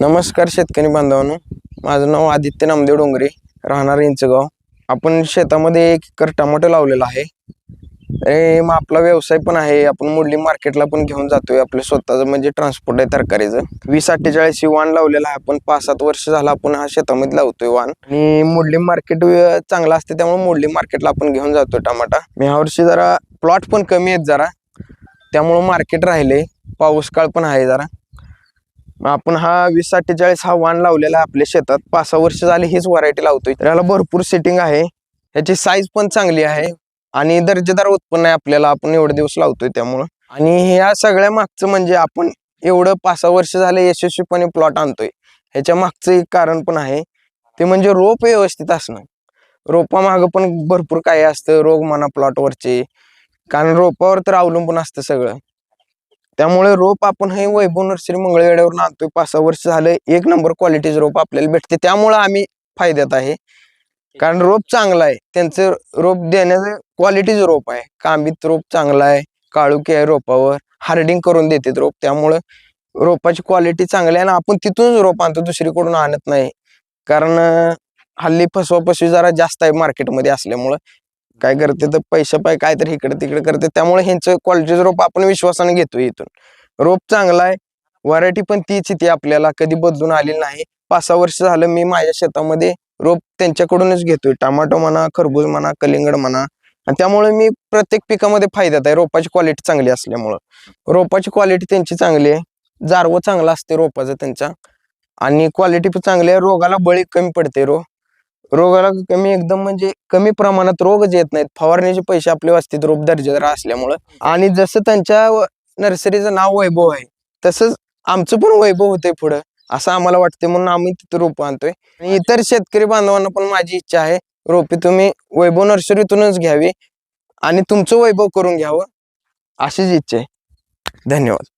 नमस्कार शेतकरी बांधवांनो. माझं नाव आदित्य नामदेव डोंगरे राहणार इंचगाव. आपण शेतामध्ये एक एकर टमाटो लावलेला आहे. हे मग आपला व्यवसाय पण आहे. आपण मुरली मार्केटला पण घेऊन जातोय. आपलं स्वतःचं म्हणजे ट्रान्सपोर्ट आहे तरकारीचं. वीस अठ्ठेचाळीस वाण लावलेला आहे. आपण पाच सात वर्ष झालं आपण हा शेतामध्ये लावतोय वाण. आणि मुरली मार्केट चांगलं असते त्यामुळे मुरली मार्केटला आपण घेऊन जातोय टमाटा. मी ह्या वर्षी जरा प्लॉट पण कमी आहेत जरा. त्यामुळं मार्केट राहिले पाऊस काळ पण आहे जरा. आपण हा वीस अठ्ठेचाळीस हा वाण लावलेला आपल्या शेतात. पाच सहा वर्ष झाली हीच व्हरायटी लावतोय. तर याला भरपूर सेटिंग आहे. ह्याची साईज पण चांगली आहे. आणि दर्जेदार उत्पन्न आहे आपल्याला. आपण एवढे दिवस लावतोय त्यामुळं. आणि ह्या सगळ्या मागचं म्हणजे आपण एवढं पाच सहा वर्ष झाले यशस्वीपणे प्लॉट आणतोय. ह्याच्या मागचं एक कारण पण आहे. ते म्हणजे रोप व्यवस्थित असणं. रोपामागं पण भरपूर काही असतं. रोग म्हणा प्लॉटवरचे कारण रोपावर तर अवलंबून असतं सगळं. त्यामुळे रोप आपण हे वैभव नर्सरी मंगळवेड्यावरून आणतोय पाच सहा वर्ष झालं एक नंबर क्वालिटीचं रोप आपल्याला भेटते त्यामुळं आम्ही फायद्यात आहे. कारण रोप चांगला आहे त्यांचं रोप देण्याचं क्वालिटीचं रोप आहे. कांबीत रोप चांगला आहे काळुकी आहे रोपावर. हार्डिंग करून देतात रोप. त्यामुळं रोपाची क्वालिटी चांगली आहे आणि आपण तिथूनच रोप आणतो दुसरीकडून आणत नाही. कारण हल्ली हल्ली फसवाफसवी जरा जास्त आहे मार्केटमध्ये असल्यामुळं. काय करते तर पैसे पाय काय तर इकडे तिकडे करते. त्यामुळे ह्यांचं क्वालिटीचं रोप आपण विश्वासाने घेतो इथून. रोप चांगला आहे. व्हरायटी पण तीच ती आपल्याला. कधी बदलून आलेली नाही. पाच सहा वर्ष झालं मी माझ्या शेतामध्ये रोप त्यांच्याकडूनच घेतोय. टमाटो म्हणा खरबूज म्हणा कलिंगड म्हणा. आणि त्यामुळे मी प्रत्येक पिकामध्ये फायद्यात आहे. रोपाची क्वालिटी चांगली असल्यामुळं. रोपाची क्वालिटी त्यांची चांगली आहे. जारवं चांगलं असते रोपाचं त्यांच्या आणि क्वालिटी पण चांगली आहे. रोगाला बळी कमी पडते रो. रोगाला कमी एकदम म्हणजे कमी प्रमाणात रोगच येत नाहीत फवारणीचे पैसे आपले वाचतात रोप दर्जेदार असल्यामुळं. आणि जसं त्यांच्या नर्सरीचं नाव वैभव आहे तसंच आमचं पण वैभव होतंय पुढं असं आम्हाला वाटते म्हणून आम्ही तिथं रोप आणतोय. आणि इतर शेतकरी बांधवांना पण माझी इच्छा आहे रोपे तुम्ही वैभव नर्सरीतूनच घ्यावी आणि तुमचं वैभव करून घ्यावं अशीच इच्छा आहे. धन्यवाद.